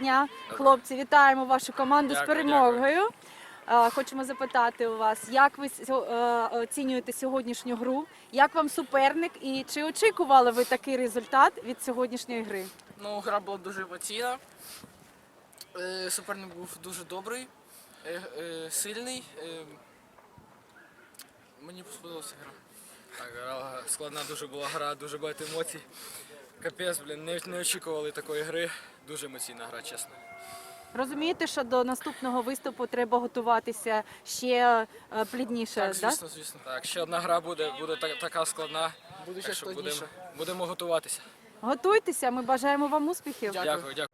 дня, хлопці. Вітаємо вашу команду з перемогою. Е, Хочемо запитати у вас, як ви е, оцінюєте сьогоднішню гру? Як вам суперник і чи очікували ви такий результат від сьогоднішньої гри? Ну, гра була дуже емоційна. Е, Суперник був дуже добрий, е, сильний. Мені сподобалася гра. Так, складна дуже була гра, дуже багато емоцій. Капець, блін, не, не очікували такої гри. Дуже емоційна гра, чесно. Розумієте, що до наступного виступу треба готуватися ще е, плідніше, Так, да? звісно, звісно. Так, ще одна гра буде, буде та- така складна. Буде ще Так що будемо, складніше. будемо готуватися. Готуйтеся, ми бажаємо вам успіхів. Дякую, дякую.